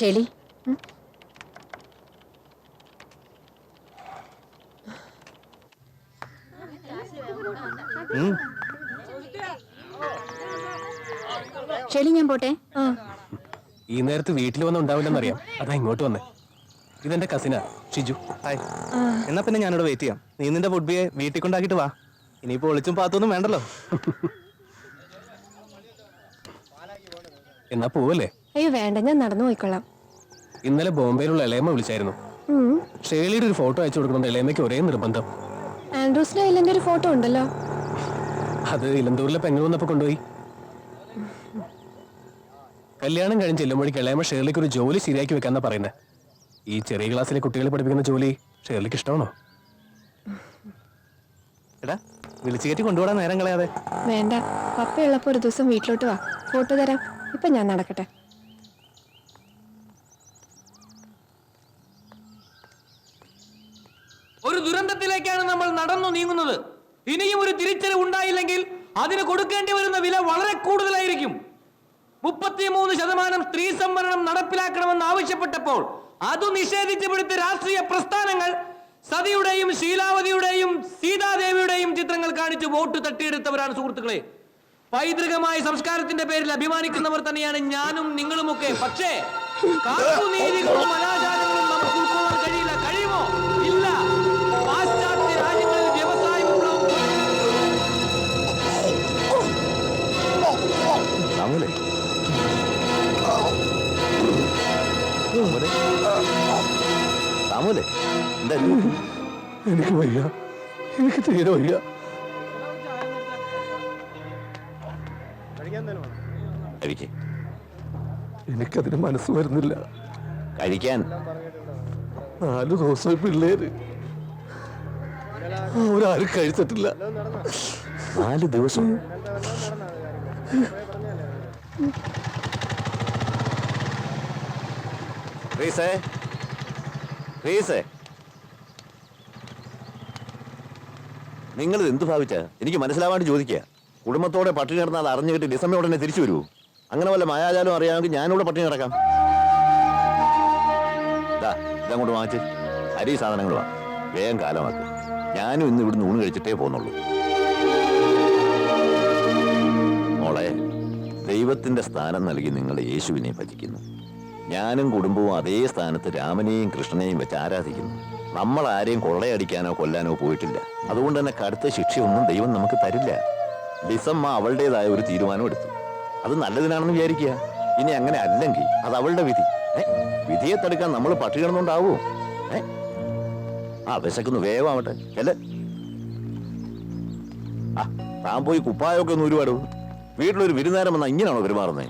ചെളി ചെളി ഞാൻ പോട്ടെ. ഈ നേരത്ത് വീട്ടിൽ വന്ന് ഉണ്ടാവില്ലെന്നറിയാം. അതാ ഇങ്ങോട്ട് വന്നേ. ഇതെന്റെ കസിനാ ഷിജു. ഹായ്. എന്നാ പിന്നെ ഞാനിവിടെ വെയിറ്റ് ചെയ്യാം. നീ നിന്റെ ഫുഡ്ബിയെ വീട്ടിൽ കൊണ്ടാക്കിട്ട് വാ. ഇനിയിപ്പോ ഒളിച്ചും പാത്തൊന്നും വേണ്ടല്ലോ. എന്നാ പോവല്ലേ? അയ്യോ വേണ്ട ഞാൻ നടന്നു പോയിക്കൊള്ളാം. ഇന്നലെ ബോംബെയിലുള്ള ഇളയമ്മ വിളിച്ചായിരുന്നു. ഷേലിയുടെ ഒരു ഫോട്ടോ അയച്ചു കൊടുക്കുന്നുണ്ട് ഇളയമ്മയ്ക്ക് ഒരേ നിർബന്ധം. ആൻഡ്രൂസിന് കയ്യിൽ ഒരു ഫോട്ടോ ഉണ്ടല്ലോ. അത് ഇലന്തൂരിലെ പെങ്ങൾ വന്നപ്പോ കൊണ്ടുപോയി. കല്യാണം കഴിഞ്ഞ് ചെല്ലുമ്പോഴേക്ക് ഇളയമ്മ ഷേർലിക്ക് ഒരു ജോലി ശരിയാക്കി വെക്കാന്നാ പറയുന്നത് ഈ ചെറിയ ക്ലാസ്സിലെ കുട്ടികളെ പഠിപ്പിക്കുന്ന ജോലി ഷേർലിക്ക് ഇഷ്ടമാണോ? എടാ വിളിച്ചു കയറ്റി കൊണ്ടുപോകാൻ നേരം കളയാതെ. വേണ്ട പപ്പയുള്ളപ്പോ ഒരു ദിവസം വീട്ടിലോട്ട് വാ. ഫോട്ടോ തരാം. ഇപ്പൊ ഞാൻ നടക്കട്ടെ. ദുരന്തത്തിലേക്കാണ് നമ്മൾ നടന്നു നീങ്ങുന്നത്. ഇനിയും ഒരു തിരിച്ചറിവ് ഉണ്ടായില്ലെങ്കിൽ അതിന് കൊടുക്കേണ്ടി വരുന്ന വില വളരെ കൂടുതലായിരിക്കും. മുപ്പത്തിമൂന്ന് ശതമാനം സ്ത്രീ സംവരണം നടപ്പിലാക്കണമെന്ന് ആവശ്യപ്പെട്ടപ്പോൾ അത് നിഷേധിച്ചു പിടിച്ച രാഷ്ട്രീയ പ്രസ്ഥാനങ്ങൾ സതിയുടെയും ശീലാവതിയുടെയും സീതാദേവിയുടെയും ചിത്രങ്ങൾ കാണിച്ച് വോട്ട് തട്ടിയെടുത്തവരാണ് സുഹൃത്തുക്കളെ. പൈതൃകമായ സംസ്കാരത്തിന്റെ പേരിൽ അഭിമാനിക്കുന്നവർ തന്നെയാണ് ഞാനും നിങ്ങളുമൊക്കെ. പക്ഷേ കാട്ടുനീതികളും എന്താ എനിക്ക് വയ്യ. എനിക്ക് തീരെ വയ്യ. എനിക്കതിന് മനസ്സ് വരുന്നില്ല. കഴിക്കാൻ. നാല് ദിവസം പിള്ളേര്. അവരാരും കഴിച്ചിട്ടില്ല. നാല് ദിവസം? റീസേ റീസേ നിങ്ങൾ എന്ത് ഭാവിച്ച? എനിക്ക് മനസ്സിലാവാണ്ട് ചോദിക്കുക കുടുംബത്തോടെ പട്ടിണി കിടന്നാൽ അത് കിട്ടി ഡിസംബർ ഉടനെ തിരിച്ചു വരൂ അങ്ങനെ വല്ല മായാജാലും അറിയാമെങ്കിൽ ഞാനിവിടെ പട്ടിണി കിടക്കാം. ഇതാ ഇതങ്ങോട്ട് വാങ്ങിച്ച്. അരി സാധനങ്ങൾ വാ. വേഗം കാലമാക്ക്. ഞാനും ഇന്ന് ഇവിടുന്ന് ഊണ് കഴിച്ചിട്ടേ പോന്നുള്ളൂ മോളെ ദൈവത്തിന്റെ സ്ഥാനം നൽകി നിങ്ങൾ യേശുവിനെ ഭജിക്കുന്നു. ഞാനും കുടുംബവും അതേ സ്ഥാനത്ത് രാമനെയും കൃഷ്ണനെയും വെച്ച് ആരാധിക്കുന്നു. നമ്മൾ ആരെയും കൊള്ളയടിക്കാനോ കൊല്ലാനോ പോയിട്ടില്ല. അതുകൊണ്ട് തന്നെ കടുത്ത ശിക്ഷയൊന്നും ദൈവം നമുക്ക് തരില്ല. ഡിസമ്മ അവളുടേതായ ഒരു തീരുമാനം എടുത്തു. അത് നല്ലതിനാണെന്ന് വിചാരിക്കുക. ഇനി അങ്ങനെ അല്ലെങ്കിൽ അത് അവളുടെ വിധി. വിധിയെ തടുക്കാൻ നമ്മൾ പട്ടി ഏ? ആ വിശക്കുന്നു. വേവാവട്ടെ അല്ലേ ആ താൻ പോയി കുപ്പായൊക്കെ ഒന്ന് ഒരുപാട് വീട്ടിലൊരു വിരുന്നേരം വന്നാൽ ഇങ്ങനെയാണോ പെരുമാറുന്നത്